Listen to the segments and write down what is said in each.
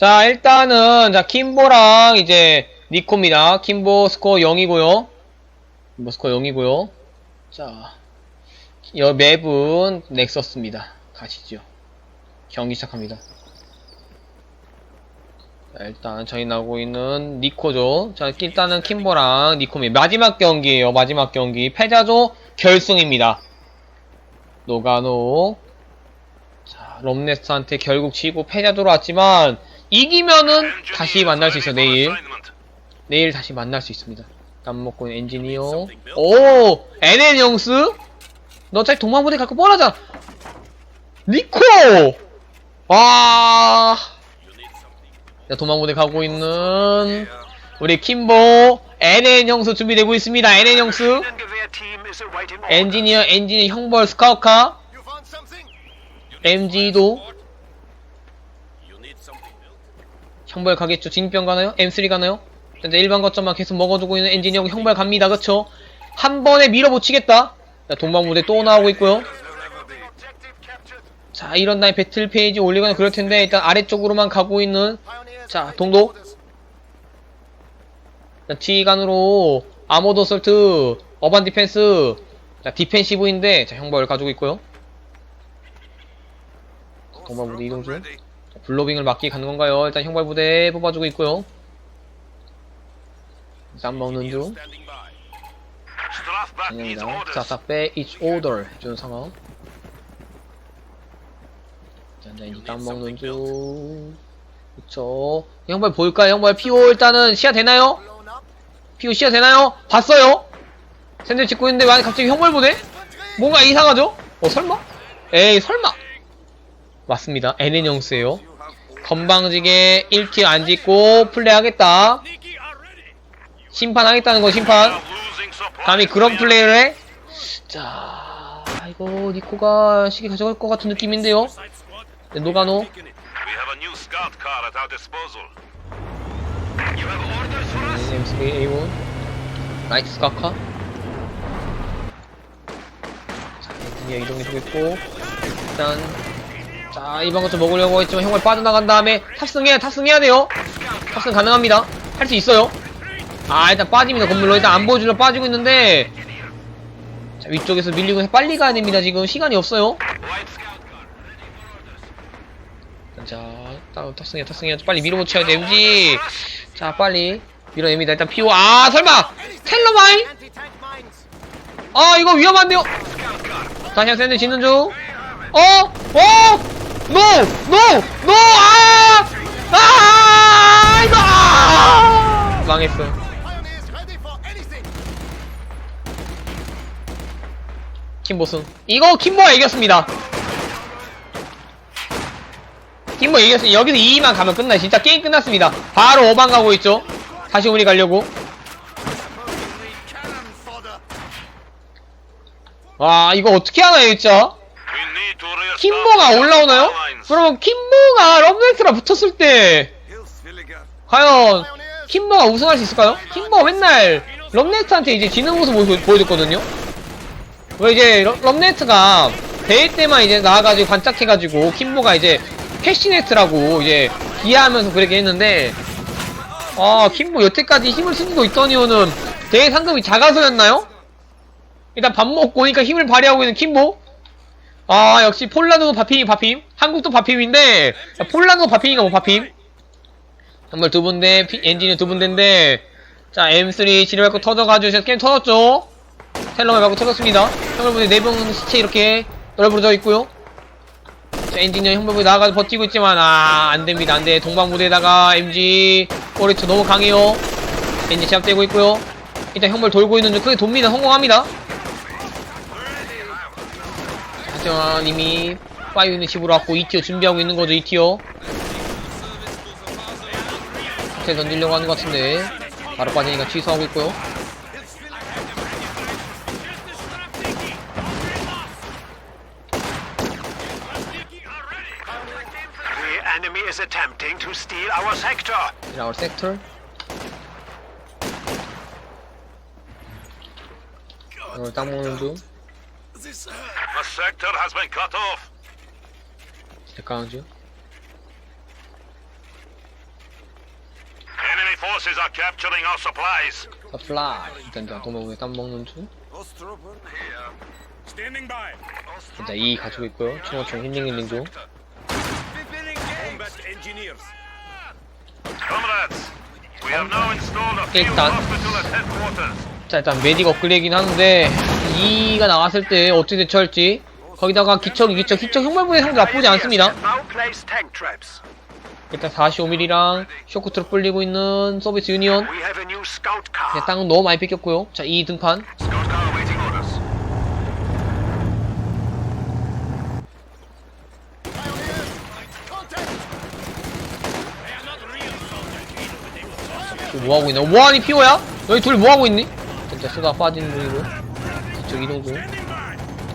자, 일단은, 자, 킴보랑 이제, 니코입니다. 킴보 스코어 0이고요. 킴보 스코어 0이고요. 자, 여 맵은 넥서스입니다. 가시죠. 경기 시작합니다. 자, 일단 저희 나오고 있는 니코죠. 자, 일단은 킴보랑 니코입니다. 마지막 경기예요. 마지막 경기. 패자조 결승입니다. 노가노. 자, 럼네스한테 결국 지고 패자조로 왔지만 이기면은 다시 만날 수 있어요. 내일. 내일 다시 만날 수 있습니다. 땀 먹고 있는 엔지니어. 오! NN 영스? 너 어차피 동방부대 갖고 뻔하잖아. 니코! 와. 자, 도망부대 가고 있는 우리 킴보 NN 형수 준비되고 있습니다. NN 형수 엔지니어 엔지니어 형벌 스카우카 MG도 형벌 가겠죠. 진입병 가나요? M3 가나요? 현재 일반 거점만 계속 먹어두고 있는 엔지니어 형벌 갑니다. 그쵸? 한 번에 밀어붙이겠다. 자, 동방부대 또 나오고 있고요. 자, 이런 다음에 배틀 페이지 올리거나 그럴 텐데, 일단 아래쪽으로만 가고 있는, 자, 동도. 자, T간으로, 아모드 설트, 어반 디펜스, 자, 디펜시브인데, 자, 형벌 가지고 있고요. 동방부대 이동 중. 자, 블로빙을 막기 가는 건가요? 일단 형벌 부대 뽑아주고 있고요. 쌈 먹는 중. 아닙니다. 자, 자, 빼, each order 해주는 상황. 자, 이제 땀 먹는 중. 그쵸. 형발 볼까요? 형발 피오 일단은 시야 되나요? 피오 시야 되나요? 봤어요? 샌들 찍고 있는데 왜 갑자기 형발 보네? 뭔가 이상하죠? 어, 설마? 에이, 설마? 맞습니다. NN 영수예요. 건방지게 1킬 안 짓고 플레이하겠다. 심판하겠다는 거 심판. 감히 그런 플레이를 해? 자, 이거 니코가 시계 가져갈 것 같은 느낌인데요. 네, 노가노. 네, M3 A1. 나이트 스카카. 자, 엔지니어 이동해주고 있고. 일단, 자, 이번 것좀 먹으려고 했지만 형을 빠져나간 다음에 탑승해, 탑승해야 돼요. 탑승 가능합니다. 할 수 있어요. 아, 일단 빠집니다. 건물로. 일단 안 보여주려 빠지고 있는데. 자, 위쪽에서 밀리고 빨리 가야 됩니다. 지금 시간이 없어요. 자, 따로 탑승해, 탑승해. 빨리 밀어붙여야 돼, MG. 자, 빨리 밀어냅니다. 일단 피오. 아, 설마! 텔러마인? 아, 이거 위험한데요? 다시 한번 샌드 짓는 중. 어? 어? 노! 노! 노! 아! 아! 이거! 아! 망했어. 킴보승. 이거 킴보가 이겼습니다. 킴보 이겼습니다. 여기서 2위만 가면 끝나요. 진짜 게임 끝났습니다. 바로 5방 가고 있죠. 다시 우리 가려고. 와, 이거 어떻게 하나요, 진짜? 킴보가 올라오나요? 그러면 킴보가 럼네스랑 붙었을 때 과연 킴보가 우승할 수 있을까요? 킴보가 맨날 럼네스한테 이제 지는 모습 보여- 보여줬거든요. 왜 이제 럼- 럼네스가 대회 때만 이제 나와가지고 반짝해가지고 킴보가 이제 패시네트라고 이제 비하하면서 그렇게 했는데 아 킴보 여태까지 힘을 쓰고 있더니오는 대회 상금이 작아서였나요? 일단 밥 먹고 오니까 힘을 발휘하고 있는 킴보 아 역시 폴란드도 바핌이 바핌? 한국도 바핌인데 폴란드도 바핌이가 뭐 바핌? 정말 두 분대 엔지니어 두 분대인데 자 M3 지뢰 밟고 터져가지고 게임 터졌죠? 텔러만 밟고 터졌습니다. 형벌분이 네명 시체 이렇게 널브러져 있고요. 자 엔지니어 형벌분이 나가서 버티고 있지만 아 안됩니다. 안돼. 동방부대에다가 MG 오리트 너무 강해요. 엔진 제압되고 있고요. 일단 형벌 돌고 있는 중 크게 돕니다. 성공합니다 하지만 이미 파이오는 집으로 왔고 2티어 준비하고 있는 거죠 2티어 호텔 던지려고 하는 것 같은데 바로 빠지니까 취소하고 있고요. The enemy is attempting to steal our sector. in our sector? 오늘 딱 먹는 중 The sector has been cut off. 대가운 중 forces are capturing our supplies. 자, 플라이. 일단 자, 도마구에 땀 먹는 중. Standing by. 일단 이 가지고 있고요. 충어총 힐링 힐링 중. Combat engineers. Comrades, we have now installed a field 일단. hospital at headquarters. 자, 일단 메딕 업글레이긴 하는데, 2가 나왔을 때 어떻게 대처할지. 거기다가 기척 이 기척, 기척 흉물부의 상도 나쁘지 않습니다. 일단 45mm랑 쇼크트로 불리고 있는 서비스 유니온. 네. 땅은 너무 많이 뺏겼고요. 자, 이 등판. 뭐하고 있나? 뭐하니, 피오야? 여기 둘 뭐하고 있니? 진짜 쏘다 빠지는 중이고. 뒤쪽 이동 중.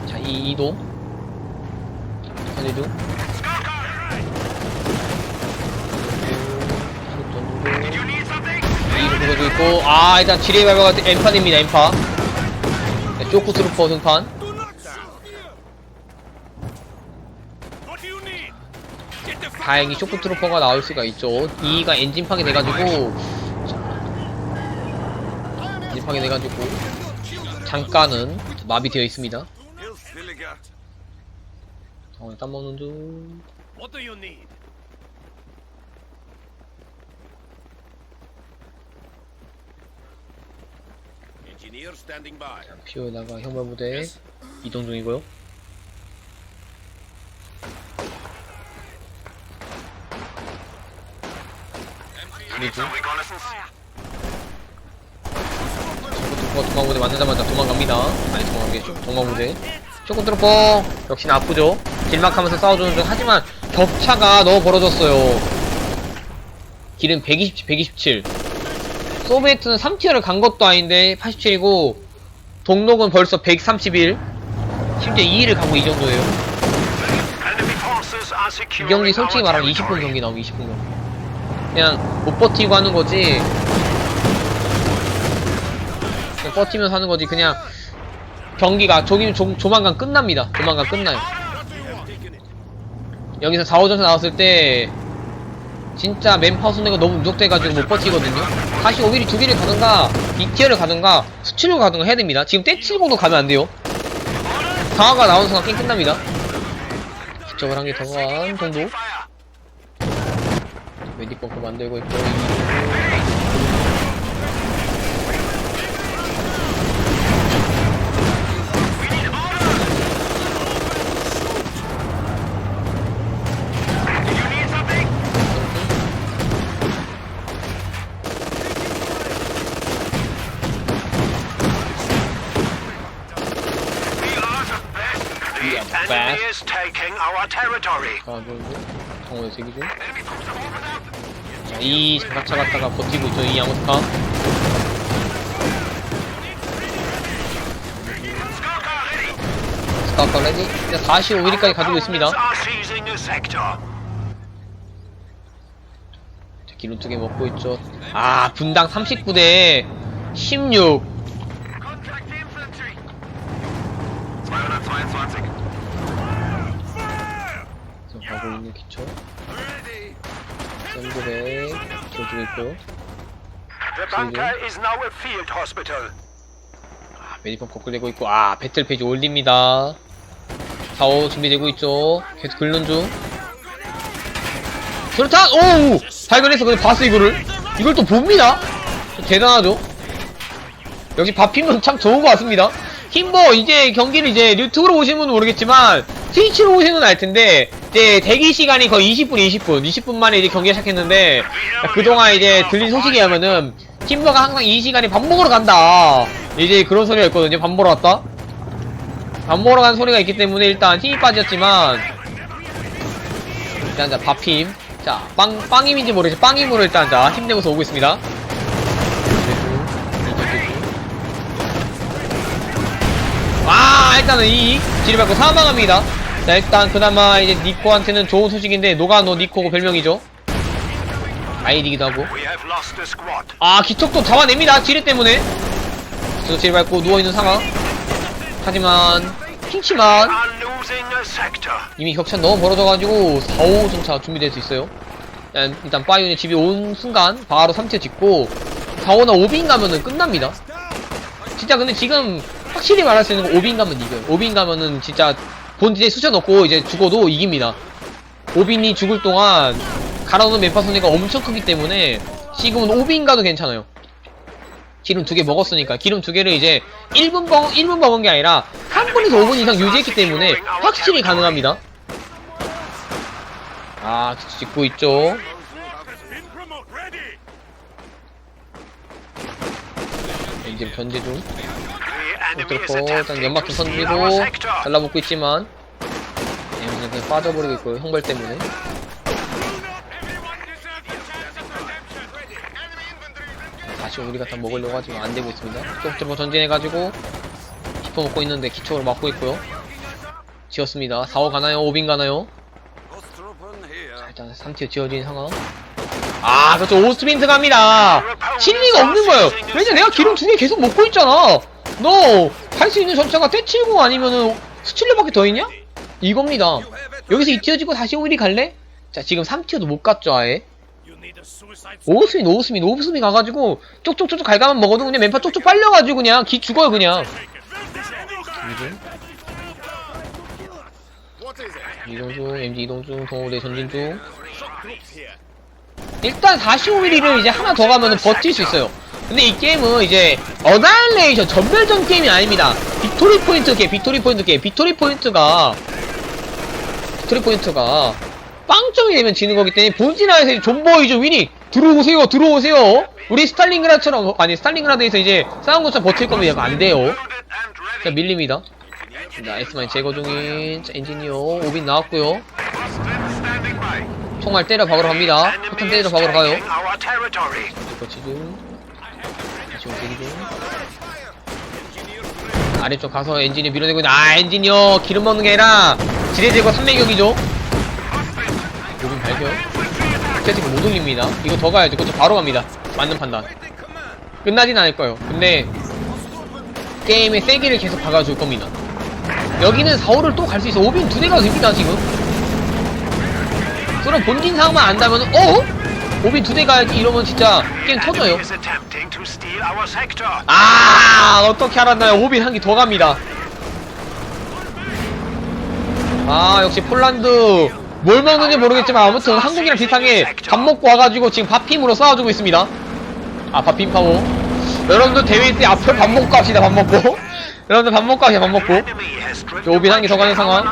자, 이 이동. something? 이로 그려져 있고, 아, 일단 지뢰 발바가 엠판입니다, 엠파. 네, 쇼크 트루퍼 등판. 다행히 쇼크 트루퍼가 나올 수가 있죠. 2가 엔진 파괴 돼가지고, 자, 엔진 파괴 돼가지고, 잠깐은 마비되어 있습니다. 어, 땀 먹는 중. What do you need? Engineer standing by. 피오에다가 혐오 부대 이동 중이고요. 그리고 쇼크트루퍼 도망부대 만나자마자 도망갑니다. 아니 도망가게 도망부대. 쇼크트루퍼 역시나 아프죠. 길막하면서 싸워주는 중 하지만 격차가 너무 벌어졌어요. 길은 120, 127. 소비에트는 3티어를 간 것도 아닌데 87이고 동록은 벌써 131. 심지어 2위를 가고 이 정도예요. 이 경기 솔직히 말하면 20분 territory. 경기 나오면 20분 경기. 그냥 못 버티고 하는 거지. 그냥 버티면서 하는 거지. 그냥 경기가 조금 조, 조만간 끝납니다. 조만간 끝나요. 여기서 4, 5전선 나왔을 때 진짜 맨파워 손해가 너무 누적돼가지고 못 버티거든요. 다시 오히려 두 개를 가든가 2티어를 가든가 수출을 가든가 해야 됩니다. 지금 떼칠고도 가면 안 돼요. 강화가 나오는 순간 게임 끝납니다. 기적을 한 개더간 정도. 메딕 벙커 만들고 있고 You need something? We are the best. We The are the enemy best. is taking our territory. 중. 자, 이 장갑차 갔다가 버티고 있죠 이 양호타. 스카우터 레디. 이제 45mm까지 가지고 있습니다. 기름 두개 먹고 있죠. 아 분당 39대 16. Contact infantry. 222. 지금 가고 있는 기초. Ready. 샌드백 들어주고 있고요. The bunker is now a field hospital. 아, 메디펌 거끌리고 있고 아 배틀 페이지 올립니다. 4호 준비되고 있죠? 계속 긁는 중. 그렇다! 오우 발견해서 근데 봤어 이거를. 이걸 또 봅니다. 대단하죠? 역시 바피면 참 좋은 것 같습니다. 힘버 이제 경기를 이제 유튜브로 보시는 분은 모르겠지만 트위치로 보시는 분은 알 텐데 이제 대기 시간이 거의 20분 20분. 20분 만에 이제 경기가 시작했는데 그동안 이제 들린 소식에 하면은 팀버가 항상 이 시간에 밥 먹으러 간다. 이제 그런 소리가 있거든요. 밥 먹으러 갔다? 밥 먹으러 간 소리가 있기 때문에 일단 힘이 빠졌지만 일단 자 밥힘. 자 빵, 빵힘인지 모르겠지 빵힘으로 일단 자 힘내면서 오고 있습니다. 아 일단은 이 지리 밟고 사망합니다 자 일단 그나마 이제 니코한테는 좋은 소식인데 노가노 니코고 별명이죠 아이디기도 하고. 아 기척도 잡아냅니다 지뢰 때문에 기척 지뢰 밟고 누워있는 상황 하지만 sector. 이미 격차 너무 벌어져가지고 4, 5전차 준비될 수 있어요 일단, 일단 바이온이 집이 온 순간 바로 3티어 짓고 4호나 5빈 가면은 끝납니다. 진짜 근데 지금 확실히 말할 수 있는 건 5빈 가면 이겨요. 5빈 가면은 진짜 본진에 쑤셔 넣고 이제 죽어도 이깁니다. 5빈이 죽을 동안 갈아놓은 멤파 손해가 엄청 크기 때문에 지금은 5빈 가도 괜찮아요. 기름 두 개 먹었으니까 기름 두 개를 이제 1분 먹, 1분 먹은 게 아니라 3분에서 5분 이상 유지했기 때문에 확실히 가능합니다. 아, 짓고 있죠. Ready. 이제 견제 중. 그렇고, 일단 attempting 연막 좀 던지고, sector. 달라붙고 있지만, 에미는 그냥 빠져버리고 있고요, 형벌 때문에. 다시 우리가 다 먹으려고 하지만 안 되고 있습니다. 쪽으로 전진해가지고, 기포 먹고 있는데 기초를 막고 있고요. 지었습니다. 4호 가나요? 5빈 가나요? 자, 일단 3티어 지어진 상황. 아, 그렇죠. 오스빈트 갑니다. 실리가 없는 거예요. 왜냐, 내가 기름 두 개 계속 먹고 있잖아. 너, 할수 있는 전차가 떼칠고 아니면은 스틸러밖에 더 있냐? 이겁니다. 여기서 2티어 지고 다시 오일이 갈래? 자, 지금 3티어도 못 갔죠, 아예. 오스민, 오스민, 오스민 가가지고 쪽쪽쪽쪽 갈가만 먹어도 그냥 맨파 쪽쪽 빨려가지고 그냥 기 죽어요, 그냥. 이중. 이동 중, MG 이동 중, 동호대 전진 중. 일단 45mm를 이제 하나 더 가면은 버틸 수 있어요. 근데 이 게임은 이제 어나일레이션 전멸전 게임이 아닙니다. 빅토리 포인트 게임, 빅토리 포인트 게임, 빅토리 포인트가 빅토리 포인트가 빵점이 되면 지는 거기 때문에 본진화에서 이제 존버이죠 윈이 들어오세요 들어오세요 우리 스탈린그라드처럼 아니 스탈린그라드에서 이제 싸운 것처럼 버틸 거면 약간 안 돼요 자. 밀립니다 자 에스마인 제거 중인 자 엔지니어 오빈 나왔고요. 총알 때려 박으러 갑니다 포탄 때려 박으러 가요 territory. 거 다시 움직이 중 아래쪽 가서 엔지니어 밀어내고 있는 아 엔지니어 기름 먹는 게 아니라 지뢰 제거 3매격이죠. 오빈 발견 스태틱 못 올립니다. 이거 더 가야죠. 그쵸? 바로 갑니다. 맞는 판단. 끝나진 않을 거예요. 근데 게임의 세기를 계속 박아줄 겁니다. 여기는 4호를 또 갈 수 있어. 오빈 두 대가 됩니다 지금. 그럼 본진 상황만 안다면 어? 오빈 두대 가야지 이러면 진짜 게임 터져요. 아 어떻게 알았나요? 오빈 한개 더 갑니다. 아 역시 폴란드. 뭘 먹는지 모르겠지만 아무튼 한국이랑 비슷하게 밥 먹고 와가지고 지금 밥힘으로 싸워주고 있습니다. 아 밥힘 파워. 여러분들 대회 때 앞에 밥 먹고 합시다 밥 먹고. 여러분들 밥 먹고 합시다 밥 먹고. Driven 요 오빈 한개 더 가는 상황.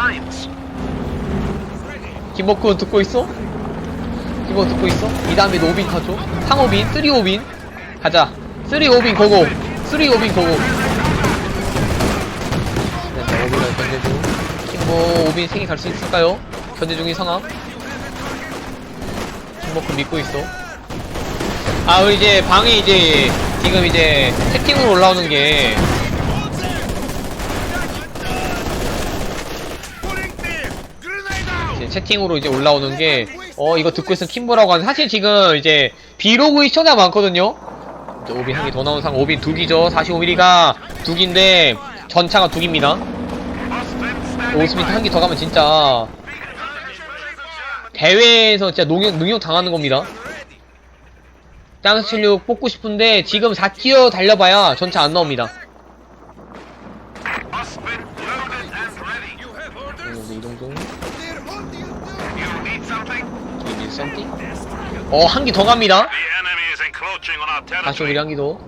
김버크 듣고 있어? 김버크 듣고 있어? 이 다음에 노빈 타죠? 상오빈, 쓰리오빈. 가자. 쓰리오빈 고고. 쓰리오빈 고고. 네, 자, 오빈을 견제 중. 김버 오빈 3개 갈수 있을까요? 견제 중인 상황. 김버크 믿고 있어. 아 우리 이제 방에 이제 지금 이제 채팅으로 올라오는 게. 이제 채팅으로 이제 올라오는 게, 어, 이거 듣고 있으면 킴보라고 하는데, 사실 지금 이제, 비로그 시청자 많거든요? 이제 오빈 한개 더 나온 상황, 오빈 두기죠. 45mm가 두기인데, 전차가 두기입니다. 오스미트 by. 한개 더 가면 진짜, 대회에서 진짜 농역, 능력 당하는 겁니다. 땅 실력 뽑고 싶은데, 지금 4티어 달려봐야 전차 안 나옵니다. 어, 한개더 갑니다. 다시. 우리 한기도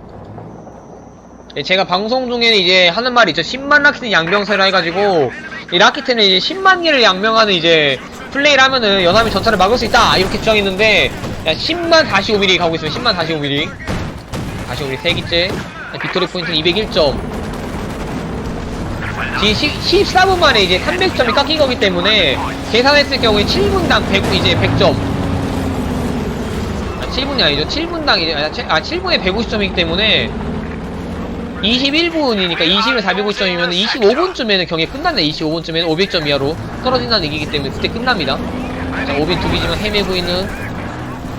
예, 제가 방송 중에는 이제 하는 말이 있죠. 10만 라키트 양병세로 해가지고 이 라키트는 이제 10만 개를 양명하는 이제 플레이를 하면은 연합이 전차를 막을 수 있다! 이렇게 주장했는데 야 10만 45mm 가고 있으면 10만 45mm 45mm 3기째. 빅토리 포인트는 201점. 지금 14분 만에 이제 300점이 깎인 거기 때문에 계산했을 경우에 7분당 100, 이제 100점. 아, 7분이 아니죠. 7분당, 이제, 아, 7, 아, 7분에 150점이기 때문에, 21분이니까 20을 450점이면 25분쯤에는 경기 끝났네. 25분쯤에는 500점 이하로 떨어진다는 얘기이기 때문에 그때 끝납니다. 자, 오빈 두 개지만 헤매고 있는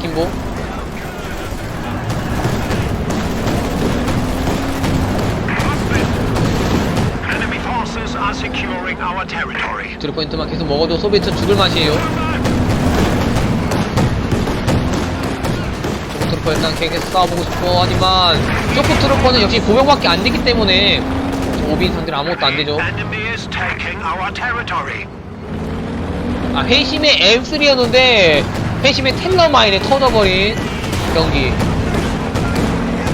김보. Enemy forces are securing our territory. 드루 포인트만 계속 먹어도 소비에트 죽을 맛이에요. 트루퍼 일단 계속 싸워보고 싶어. 하지만 초코트루퍼는 역시 보병밖에 안 되기 때문에 오빈 상대로 아무것도 안 되죠. 아 회심의 M3였는데 회심의 텔러마인에 터져버린 경기.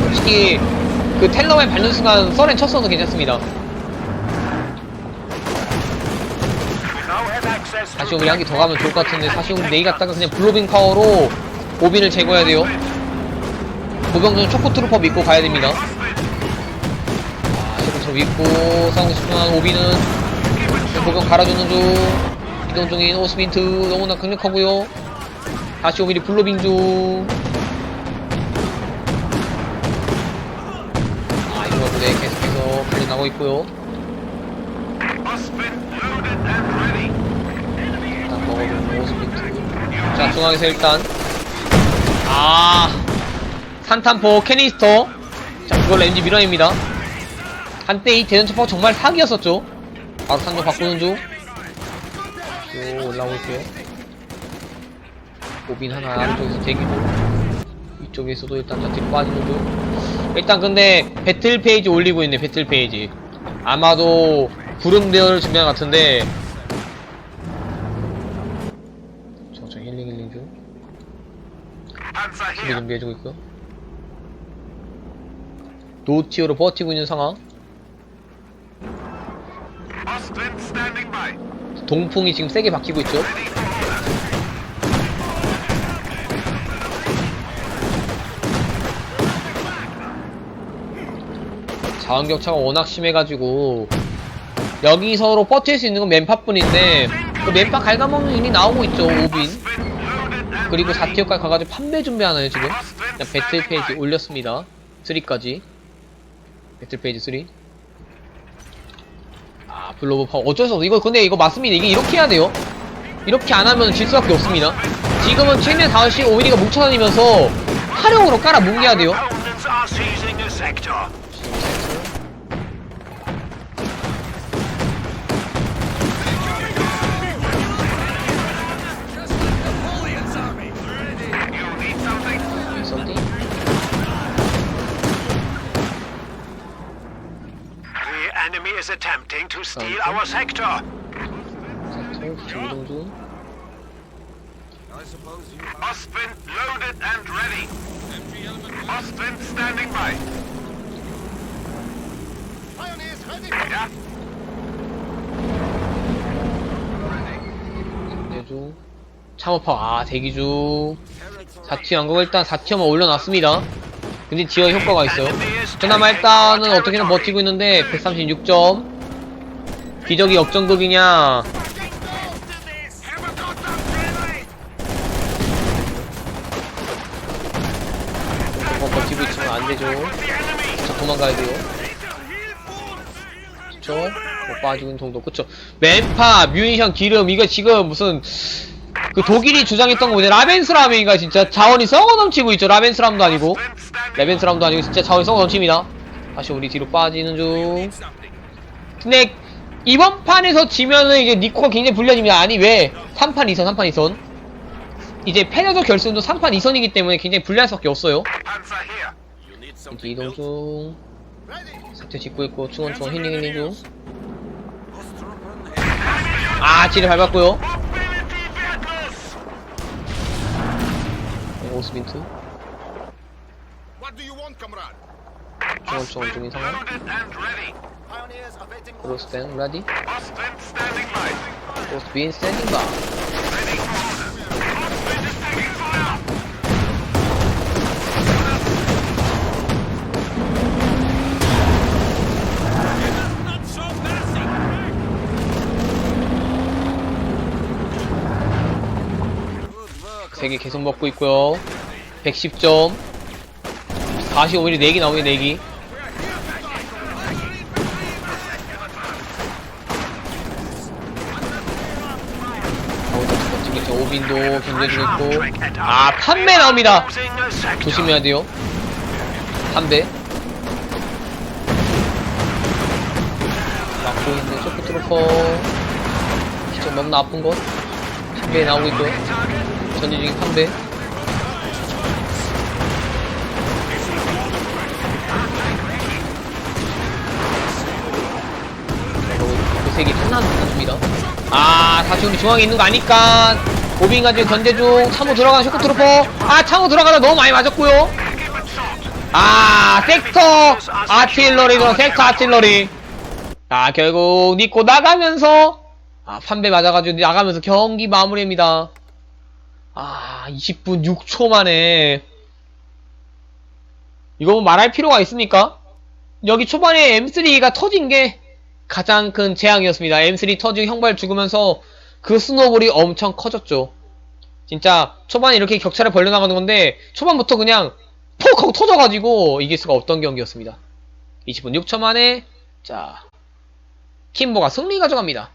솔직히 그 텔러마인 순간 썰엔 쳤어도 괜찮습니다. 우리 한개 더 가면 좋을 것 같은데 사실 우리 내일 갔다가 그냥 블로빙 파워로 오빈을 제거해야 돼요 보병전 초코트루퍼 믿고 가야 됩니다. 아, 초코트루퍼 믿고 싸우고 싶지만 오빈은 보병 갈아주는 중. 이동 중인 오스민트 너무나 강력하고요. 다시 오빈이 블로빙 중. 아, 이거 부대 계속해서 풀려나고 있고요. 일단 먹어주는 오스민트. 자 중앙에서 일단. 아 산탄포 캐니스터. 자 그걸 렌즈 밀어냅니다. 한때 이 대전 초파가 정말 사기였었죠. 바로 산도 바꾸는 중. 쭉 있고요. 오빈 하나 아래쪽에서 대기 중 이쪽에서도 일단 자 뒤로 빠지는 중. 일단 근데 배틀 페이지 올리고 있네 배틀 페이지. 아마도 구름대어를 준비한 것 같은데. 저저 힐링 힐링 중. here. 준비해주고 있고요 노티어로 버티고 있는 상황. 동풍이 지금 세게 바뀌고 있죠. 자원격차가 워낙 심해가지고 여기서로 버틸 수 있는 건 맨파뿐인데 그 맨파 갉아먹는 일이 나오고 있죠 오빈 그리고 ready. 4티어까지 가가지고 판매 준비하나요 지금 배틀 페이지 올렸습니다 3까지 배틀 페이지 3 아, 블로브 파워. 어쩔 수 없어. 이거, 근데 이거 맞습니다. 이게 이렇게 해야 돼요. 이렇게 안 하면 질 수밖에 없습니다. 지금은 최대 5시 오미니가 뭉쳐다니면서 화력으로 깔아 뭉개야 돼요. Attempting to steal our sector. 세터, 기동중 Ostwind loaded and ready. Ostwind standing by. Pioneers ready. Yeah. 내주. 참호파, 아, 대기 중. 4티어 한거 일단 4티어만 올려놨습니다. 근데 지어 효과가 있어요. 그나마 일단은 어떻게든 버티고 있는데 136점. 기적이 역전극이냐? 어, 버티고 있지만 안 되죠. 저 도망가야 돼요. 그쵸? 뭐 빠지고 있는 정도. 그쵸? 맨파, 뮤니션, 기름, 이거 지금 무슨, 그 독일이 주장했던 거 뭐냐. 라벤스람인가 진짜 자원이 썩어 넘치고 있죠. 라벤스람도 아니고. 레벤스람도 아니고 진짜 자원이 썩어 넘칩니다. 다시 우리 뒤로 빠지는 중. 근데 이번 판에서 지면은 이제 니코가 굉장히 불리해집니다. 아니 왜? 3판 2선, 3판 2선. 이제 패자조 결승도 3판 2선이기 때문에 굉장히 불리할 수밖에 없어요. 이제 이동 중. 사태 짓고 있고 충원충원 힐링 힐링 중. 아, 지뢰 밟았고요. 오스빈트. What do you want, comrade? 충원충원 중인 상황. 레디. Ostwind standing by. 오스빈 스탠딩 바. Ready for order. Ostwind is taking fire. 세개 계속 먹고 있고요. 110점. 45mm 4개 나오네, 4개. 어, 오빈도 견제주고 있고. 아, 판매 나옵니다. 조심해야 돼요. 판매. 막고 있는 쇼프트로퍼. 좀 너무나 아픈 것. 판매 나오고 있고요. 전진 중인 판매. 아, 다시 우리 중앙에 있는 거 아니까. 고빈 가지고 견제 중. 참호 들어가는 쇼크 트루퍼. 아, 참호 들어가다 너무 많이 맞았고요. 아, 섹터 아틸러리 들어, 섹터 아틸러리. 아, 결국 니코 나가면서 아, 판배 맞아가지고 나가면서 경기 마무리입니다. 아, 20분 6초 만에 이거 뭐 말할 필요가 있습니까? 여기 초반에 M3가 터진 게 가장 큰 재앙이었습니다. M3 터지고 형발 죽으면서 그 스노볼이 엄청 커졌죠. 진짜 초반에 이렇게 격차를 벌려나가는 건데 초반부터 그냥 퍽 하고 터져가지고 이길 수가 없던 경기였습니다. 20분 6초 만에 자 킴보가 승리 가져갑니다.